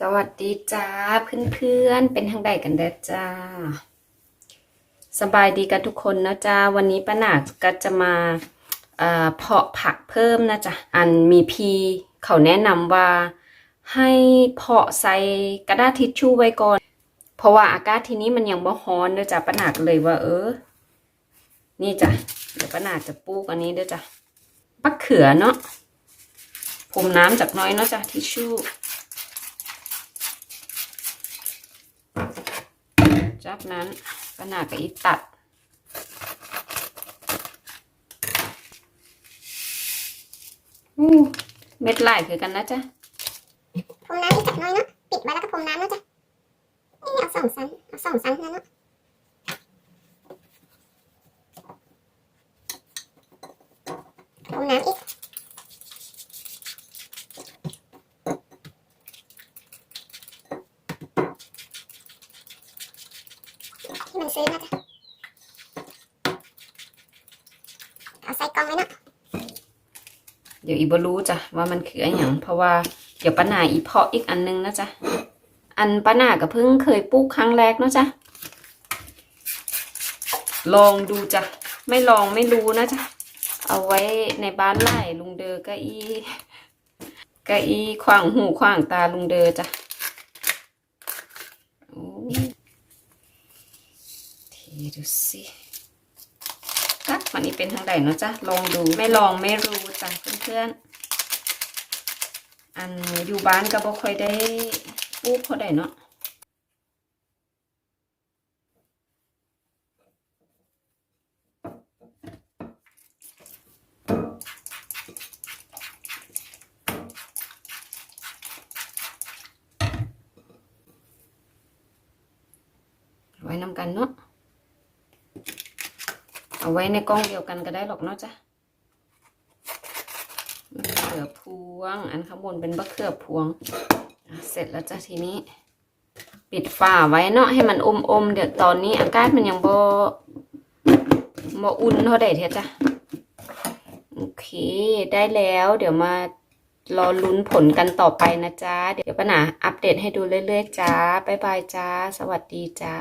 สวัสดีจ้าเพื่อนๆเป็นทางใดกันเด้อจ้า สบายดีกันทุกคนนะจ้าวันนี้ป้าหนากก็จะมาเพาะผักเพิ่มนะจ๊ะอันมีพีเขาแนะนำว่าให้เพาะใส่กระดาษทิชชู่ไว้ก่อน เพราะว่าอากาศที่นี้มันยังบ่ฮ้อนเด้อจ้าป้าหนากเลยว่า เออ นี่จ้ะเดี๋ยวป้าหนาจะปลูกอันนี้เด้อจ้ะปักเขือเนาะผมน้ำจากน้อยเนาะจ้ะทิชชู่ จากนั้นก็น่ากับอีตัด อู้เม็ดลายคือกันนะจ๊ะพรมน้ำอีกจักหน้อยเนาะปิดไว้แล้วก็พรมน้ำเนาะจ้ะนี่เอาสองชั้นเอาสองชั้นนั่นเนาะพรมน้ำอีกที่มัน ซื้อนะจ๊ะเอาใส่กล่องไว้เนาะเดี๋ยวอีบรู้จ้ะว่ามันคืออะไรอย่างเพราะว่าเดี๋ยวป้าหนาอีเพาะอีกอันนึงนะจ๊ะอันป้าหนาก็เพิ่งเคยปลูกครั้งแรกเนาะจ๊ะลองดูจ้ะไม่ลองไม่รู้นะจ๊ะเอาไว้ในบ้านไร่ลุงเดอก็อีก็อีขวางหูขวางตาลุงเดอจ้ะโอ้ ทีดูสิกักวันนี้เป็นทางใดเนาะจ๊ะลองดูไม่ลองไม่รู้จ้ะเพื่อนๆ อันอยู่บ้านก็บ่ค่อยได้ปลูกเขาได้เนาะไว้นำกันเนาะ เอาไว้ในกล้องเดียวกันก็ได้หรอกเนาะจ้ะมะเขือพวง อันข้างบนเป็นมะเขือพวง เสร็จแล้วจ้ะทีนี้ ปิดฝาไว้เนาะให้มันอมอมๆเดี๋ยวตอนนี้อากาศมันยังบ่บ่อุ่นเท่าใดเท่าจ้ะโอเค ได้แล้ว เดี๋ยวมารอลุ้นผลกันต่อไปนะจ๊ะ เดี๋ยวป้าหนาอัปเดตให้ดูเรื่อยๆจ้าบ๊ายบายจ้า สวัสดีจ้า